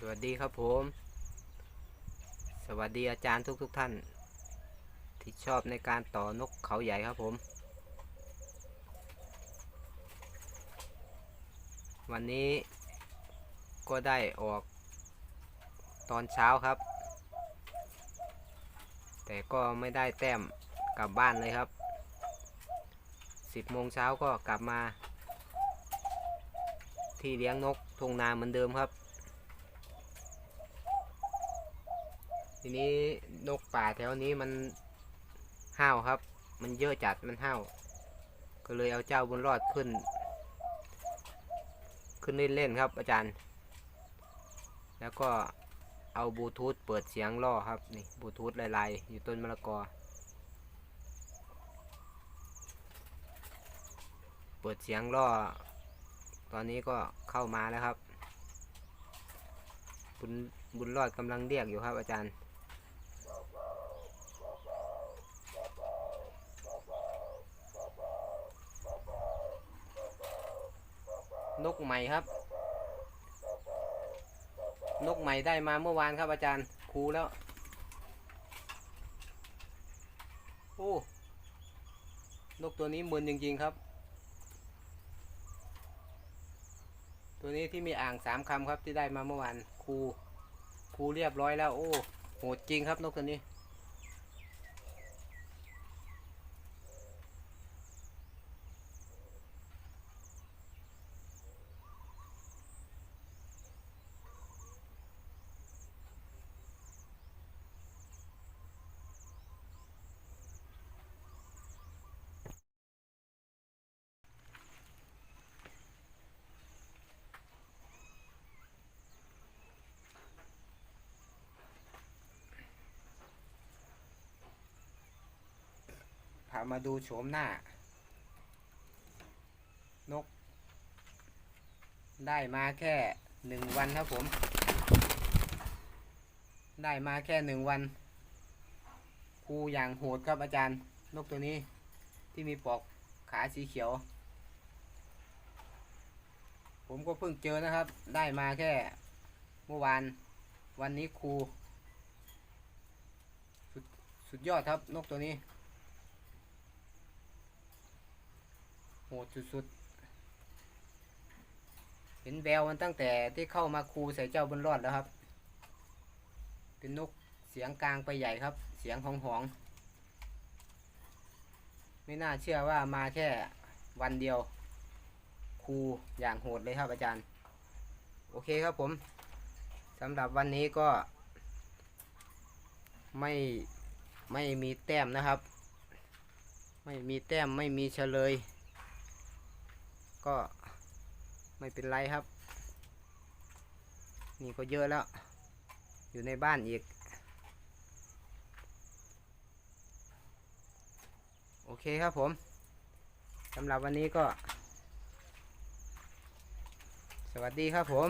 สวัสดีครับผม สวัสดีอาจารย์ทุกทุกท่าน ที่ชอบในการต่อนกเขาใหญ่ครับผม วันนี้ก็ได้ออกตอนเช้าครับ แต่ก็ไม่ได้แต้มกลับบ้านเลยครับ10โมงเช้าก็กลับมา ที่เลี้ยงนกทุ่งนาเหมือนเดิมครับ ทีนี้นกป่าแถวนี้มันห้าวครับ มันเยอะจัดมันห้าวก็เลยเอาเจ้าบุญรอดขึ้น ขึ้นเล่นๆครับอาจารย์ แล้วก็เอาบลูทูธเปิดเสียงล่อครับนี่บลูทูธลายๆอยู่ต้นมะละกอ เปิดเสียงล่อ ตอนนี้ก็เข้ามาแล้วครับ บุญบุญรอดกำลังเรียกอยู่ครับอาจารย์ นกใหม่ครับ นกใหม่ได้มาเมื่อวานครับอาจารย์ครูแล้ว โอ้ นกตัวนี้มึนจริง ๆ ครับ ตัวนี้ที่มีอ่างสามคำครับที่ได้มาเมื่อวานครูครูเรียบร้อยแล้ว โอ้โหดจริงครับนกตัวนี้ามาดูโฉมหน้า นก ได้มาแค่หนึ่งวันครับผม ได้มาแค่หนึ่งวันครูอย่างโหดครับอาจารย์ นกตัวนี้ที่มีปอกขาสีเขียว ผมก็เพิ่งเจอนะครับ ได้มาแค่เมื่อวาน วันนี้ครูสุดสุดยอดครับนกตัวนี้ โหดสุดๆ เห็นแววมันตั้งแต่ที่เข้ามาคูใส่เจ้าบนรอดแล้วครับ เป็นนกเสียงกลางไปใหญ่ครับ เสียงหองหองๆไม่น่าเชื่อว่ามาแค่วันเดียว คูอย่างโหดเลยครับอาจารย์ โอเคครับผมสำหรับวันนี้ก็ ไม่ไม่มีแต้มนะครับ ไม่มีแต้มไม่มีเฉลย ก็ไม่เป็นไรครับ นี่ก็เยอะแล้ว อยู่ในบ้านอีก โอเคครับผมสำหรับวันนี้ก็ สวัสดีครับผม